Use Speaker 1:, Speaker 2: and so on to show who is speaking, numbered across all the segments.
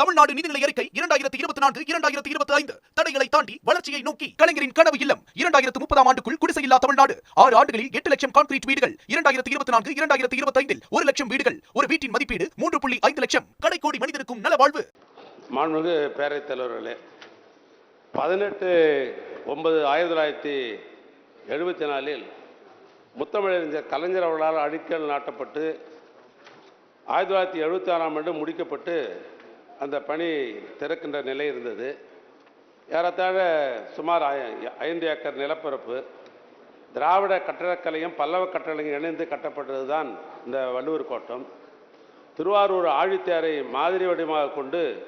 Speaker 1: தமிழ்நாடு நிதிநிலை அறிக்கை இரண்டாயிரத்தி இருபத்தி நான்கு இரண்டாயிரத்தி இருபத்தி ஐந்து. தடைகளை தாண்டி வளர்ச்சியை நோக்கி கலைஞரின் கனவு இல்லம். இரண்டாயிரத்து முப்பதாம் ஆண்டுக்குள் குடிசையில்லா தமிழ்நாடு. ஆறு ஆண்டுகளில் எட்டு லட்சம் கான்கிரீட் வீடுகள். இரண்டாயிரத்தி இருபத்தி நான்கு இரண்டாயிரத்தி இருபத்தி ஐந்தில் ஒரு லட்சம் வீடுகள். ஒரு வீட்டின் மதிப்பீடு மூன்று புள்ளி ஐந்து லட்சம். கடைக்கோடி மனிதருக்கும் நலவாழ்வு.
Speaker 2: மாண்புமிகு பேரவைத் தலைவர்களே பதினெட்டு ஒன்பது ஆயிரத்தி தொள்ளாயிரத்தி எழுபத்தி நாலில் முத்தமிழறிஞர் கலைஞர் அவர்களால் அடிக்கல் நாட்டப்பட்டு ஆயிரத்தி தொள்ளாயிரத்தி எழுபத்தி ஆறாம் ஆண்டு முடிக்கப்பட்டு அந்த பணி திறக்கின்ற நிலை இருந்தது. ஏறத்தாழ சுமார் ஐ- ஐந்து ஏக்கர் நிலப்பரப்பு. திராவிட கட்டடக்கலையும் பல்லவ கட்டடக்கலையும் இணைந்து கட்டப்பட்டது தான் இந்த வள்ளுவர் கோட்டம். திருவாரூர் ஆழித்தேரை மாதிரி வடிவமாக கொண்டு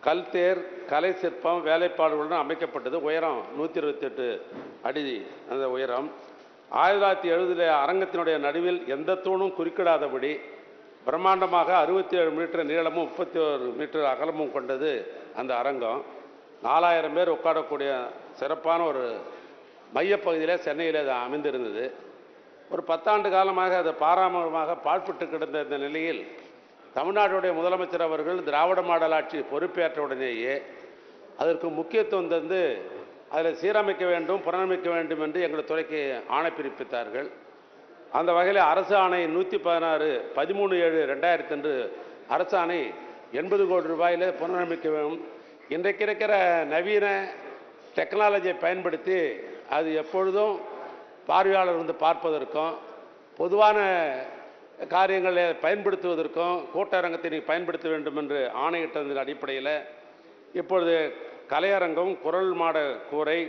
Speaker 2: கல் தேர் கலை சிற்பம் வேலைப்பாடுகளுடன் அமைக்கப்பட்டது. உயரம் நூற்றி இருபத்தெட்டு அடி அந்த உயரம். ஆயிரத்தி தொள்ளாயிரத்தி எழுபதில் அரங்கத்தினுடைய நடுவில் எந்த தூணும் குறுக்கிடாதபடி பிரம்மாண்டமாக அறுபத்தி ஏழு மீட்டர் நீளமும் முப்பத்தி ஒரு மீட்டர் அகலமும் கொண்டது அந்த அரங்கம். நாலாயிரம் பேர் உட்காரக்கூடிய சிறப்பான ஒரு மையப்பகுதியில் சென்னையில் அது அமைந்திருந்தது. ஒரு பத்தாண்டு காலமாக அது பாராமரமாக பாழ்பட்டு கிடந்த இந்த நிலையில் தமிழ்நாட்டுடைய முதலமைச்சர் அவர்கள் திராவிட மாடல் ஆட்சி பொறுப்பேற்ற உடனேயே அதற்கு முக்கியத்துவம் தந்து அதில் சீரமைக்க வேண்டும் புனரமைக்க வேண்டும் என்று எங்கள் துறைக்கு ஆணை பிறப்பித்தார்கள் அந்த வகையில் அரசு ஆணை நூற்றி பதினாறு பதிமூணு ஏழு ரெண்டாயிரத்தி அன்று அரசு ஆணை எண்பது கோடி ரூபாயில் புனரமைக்க வேண்டும். இன்றைக்கு இருக்கிற நவீன டெக்னாலஜியை பயன்படுத்தி அது எப்பொழுதும் பார்வையாளர் வந்து பார்ப்பதற்கும் பொதுவான காரியங்களை பயன்படுத்துவதற்கும் கூட்டரங்கத்தை நீ பயன்படுத்த வேண்டும் என்று ஆணையிட்டதன் அடிப்படையில் இப்பொழுது கலையரங்கம் குரல் மாட கூரை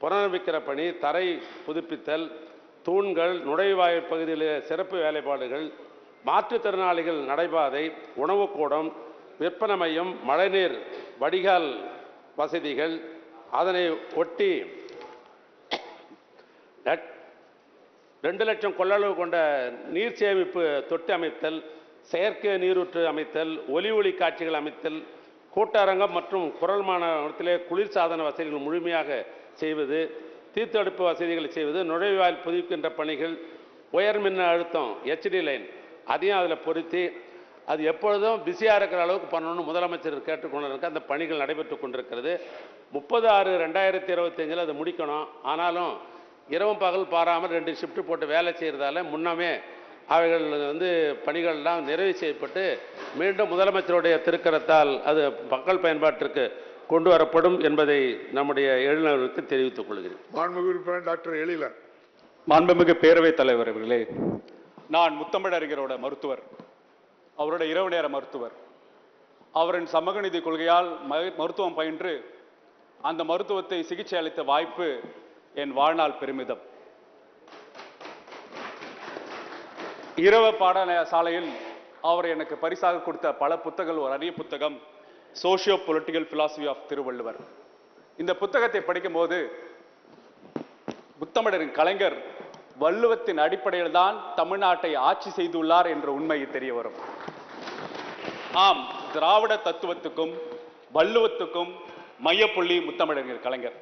Speaker 2: புனரமைக்கிற பணி தரை புதுப்பித்தல் தூண்கள் நுழைவாயில் பகுதியில் சிறப்பு வேலைப்பாடுகள் மாற்றுத்திறனாளிகள் நடைபாதை உணவுக்கூடம் விற்பனை மையம் மழைநீர் வடிகால் வசதிகள் அதனை ஒட்டி ரெண்டு லட்சம் கொள்ளளவு கொண்ட நீர் சேமிப்பு தொட்டி அமைத்தல் செயற்கை நீரூற்று அமைத்தல் ஒலி ஒளி காட்சிகள் அமைத்தல் கூட்டரங்கம் மற்றும் குரல் மாநிலத்திலே குளிர்சாதன வசதிகள் முழுமையாக செய்வது தீர்த்தடுப்பு வசதிகளை செய்வது நுழைவாயில் புதுப்பிக்கின்ற பணிகள் உயர் மின் அழுத்தம் ஹெச்டி லைன் அதையும் அதில் பொருத்தி அது எப்பொழுதும் பிஸியாக இருக்கிற அளவுக்கு பண்ணணும்னு முதலமைச்சர் கேட்டுக்கொண்டிருக்க அந்த பணிகள் நடைபெற்று கொண்டிருக்கிறது. முப்பது ஆறு ரெண்டாயிரத்தி இருபத்தஞ்சில் அது முடிக்கணும். ஆனாலும் இரவும் பகல் பாராமல் ரெண்டு ஷிஃப்ட் போட்டு வேலை செய்கிறதால முன்னமே அவைகள் வந்து பணிகள்லாம் நிறைவு செய்யப்பட்டு மீண்டும் முதலமைச்சருடைய திருக்கரத்தால் அது மக்கள் பயன்பாட்டிற்கு கொண்டு வரப்படும் என்பதை நம்முடைய எழுநர்களுக்கு தெரிவித்துக் கொள்கிறேன்.
Speaker 3: மாண்புமிகு உறுப்பினர் டாக்டர் எழிலன்
Speaker 4: மாண்புமிகு பேரவைத் தலைவர் அவர்களே நான் முத்தமிழறிஞரோட மருத்துவர் அவரோட இரவு நேர மருத்துவர். அவரின் சமூக நீதி கொள்கையால் ம- மருத்துவம் பயின்று அந்த மருத்துவத்தை சிகிச்சை அளித்த வாய்ப்பு என் வாழ்நாள் பெருமிதம். இரவ பாடசாலையில் அவர் எனக்கு பரிசாக கொடுத்த பல புத்தகங்கள் ஒரு அரிய புத்தகம் socio political philosophy of Thiruvalluvar இந்த புத்தகத்தை படிக்கும்போது புத்தமிழரின் கலைஞர் வள்ளுவத்தின் அடிப்படையில் தான் தமிழ்நாட்டை ஆட்சி செய்துள்ளார் என்ற உண்மை தெரிய வரும். ஆம் திராவிட தத்துவத்துக்கும் வள்ளுவத்துக்கும் மையப்புள்ளி முத்தமிழறிஞர் கலைஞர்.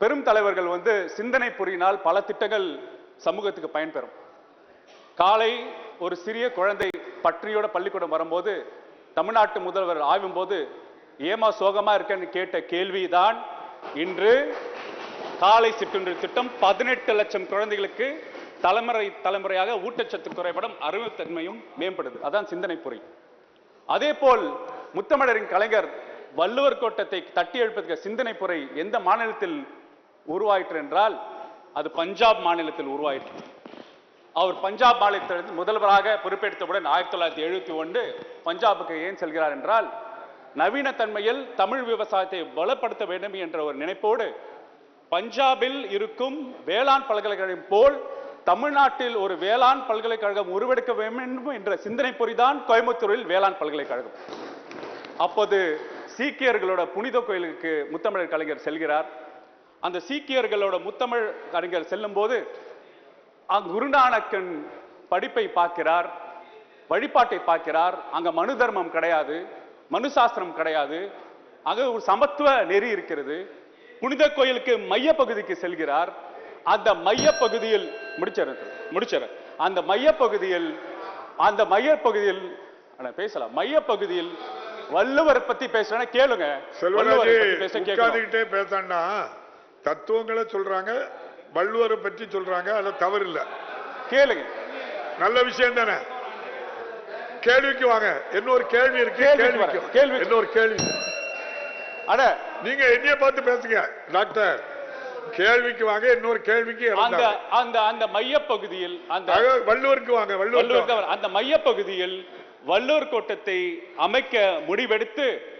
Speaker 4: பெரும் தலைவர்கள் வந்து சிந்தனை புரியினால் பல திட்டங்கள் சமூகத்துக்கு பயன்பெறும். காலை ஒரு சிறிய குழந்தை பற்றியோட பள்ளிக்கூடம் வரும்போது தமிழ்நாட்டு முதல்வர் ஆயும் போது ஏமா சோகமா இருக்கேன்னு கேட்ட கேள்விதான் இன்று காலை சிற்றுண்டி திட்டம் பதினெட்டு லட்சம் குழந்தைகளுக்கு தலைமுறை தலைமுறையாக ஊட்டச்சத்து குறைபடும் அறிவுத்தன்மையும் மேம்படுது. அதான் சிந்தனை பொறி அதே போல் முத்தமிழரின் கலைஞர் வள்ளுவர் கோட்டத்தை தட்டி எழுப்பதற்கு சிந்தனை பொறை எந்த மாநிலத்தில் உருவாயிற்று என்றால் அது பஞ்சாப் மாநிலத்தில் உருவாயிற்று. அவர் பஞ்சாப் மாநிலத்திலிருந்து முதல்வராக பொறுப்பெடுத்தவுடன் ஆயிரத்தி தொள்ளாயிரத்தி எழுபத்தி ஒன்று பஞ்சாபுக்கு ஏன் செல்கிறார் என்றால் நவீன தன்மையில் தமிழ் விவசாயத்தை பலப்படுத்த வேண்டும் என்ற ஒரு நினைப்போடு பஞ்சாபில் இருக்கும் வேளாண் பல்கலைக்கழகம் போல் தமிழ்நாட்டில் ஒரு வேளாண் பல்கலைக்கழகம் உருவெடுக்க வேண்டும் என்ற சிந்தனை பொறிதான் கோயம்புத்தூரில் வேளாண் பல்கலைக்கழகம். அப்போது சீக்கியர்களோட புனித கோயிலுக்கு முத்தமிழர் கலைஞர் செல்கிறார். அந்த சீக்கியர்களோட முத்தமிழ் கலைஞர் செல்லும் போது குருநானக்கன் படிப்பை பார்க்கிறார் வழிபாட்டை பார்க்கிறார். அங்க மனு தர்மம் கிடையாது மனு சாஸ்திரம் கிடையாது. அங்க ஒரு சமத்துவ நெறி இருக்கிறது. புனித கோயிலுக்கு மைய பகுதிக்கு செல்கிறார். அந்த மைய பகுதியில் முடிச்சறேன் அந்த மைய பகுதியில் அந்த மைய பகுதியில் பேசலாம். மைய பகுதியில் வள்ளுவர் பத்தி பேசுறேன்னா கேளுங்க. பேச
Speaker 3: பேசாண்டா தத்துவங்களை சொல்றாங்க வள்ளுவரை பற்றி சொல்றாங்க அதுல தவறு இல்ல
Speaker 4: கேளுங்க.
Speaker 3: நல்ல விஷயம் தானே? கேள்விக்கு வாங்க. இன்னொரு கேள்வி இருக்கு?
Speaker 4: வரேன். கேள்வி.
Speaker 3: இன்னொரு கேள்வி?
Speaker 4: அட
Speaker 3: நீங்க என்னைய பார்த்து பேசுங்க. டாக்டர் கேள்விக்கு வாங்க. இன்னொரு கேள்விக்கு
Speaker 4: அந்த. அந்த அந்த மையப்பகுதியில் அந்த
Speaker 3: வள்ளுவருக்கு வாங்க
Speaker 4: வள்ளுவர் அந்த மையப்பகுதியில் வள்ளுவர் கோட்டத்தை அமைக்க முடிவெடுத்து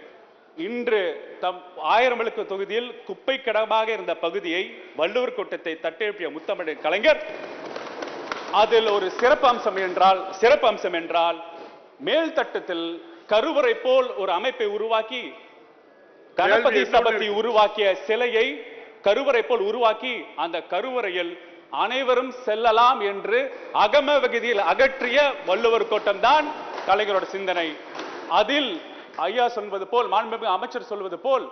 Speaker 4: இன்று தம் ஆயிரம் விளக்கு தொகுதியில் குப்பை கிடமாக இருந்த பகுதியை வள்ளுவர் கோட்டத்தை தட்டெழுப்பிய முத்தமிழ் கலைஞர். அதில் ஒரு சிறப்பு அம்சம் என்றால் சிறப்பு அம்சம் என்றால் மேல் தட்டத்தில் கருவறை போல் ஒரு அமைப்பை உருவாக்கி கணபதி சபத்தி உருவாக்கிய சிலையை கருவறை போல் உருவாக்கி அந்த கருவறையில் அனைவரும் செல்லலாம் என்று அகம வகுதியில் அகற்றிய வள்ளுவர் கோட்டம் தான் கலைஞரோட சிந்தனை. அதில் ஐயா சொல்வது போல் மாண்புமிகு அமைச்சர் சொல்வது போல்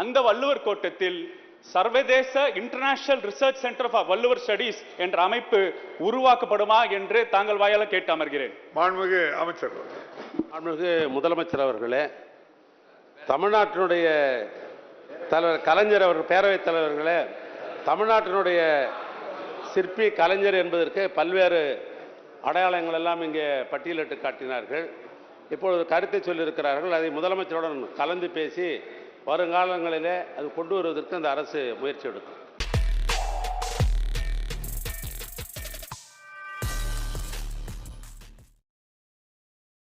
Speaker 4: அந்த வள்ளுவர் கோட்டத்தில் சர்வதேச international research centre for Valluvar studies என்ற அமைப்பு உருவாக்கப்படுமா என்று தாங்கள் வாயால கேட்டு அமர்கிறேன்.
Speaker 3: மாண்புமிகு அமைச்சர்
Speaker 2: மாண்புமிகு முதலமைச்சர் அவர்களே தமிழ்நாட்டினுடைய தலைவர் கலைஞர் அவர் பேரவைத் தலைவர்களே தமிழ்நாட்டினுடைய சிற்பி கலைஞர் என்பதற்கு பல்வேறு அடையாளங்கள் எல்லாம் இங்கே பட்டியலிட்டு காட்டினார்கள். இப்பொழுது கருத்தை சொல்லியிருக்கிறார்கள். அதை முதலமைச்சருடன் கலந்து பேசி வருங்காலங்களிலே அது கொண்டு வருவதற்கு அந்த அரசு முயற்சி எடுக்கும்.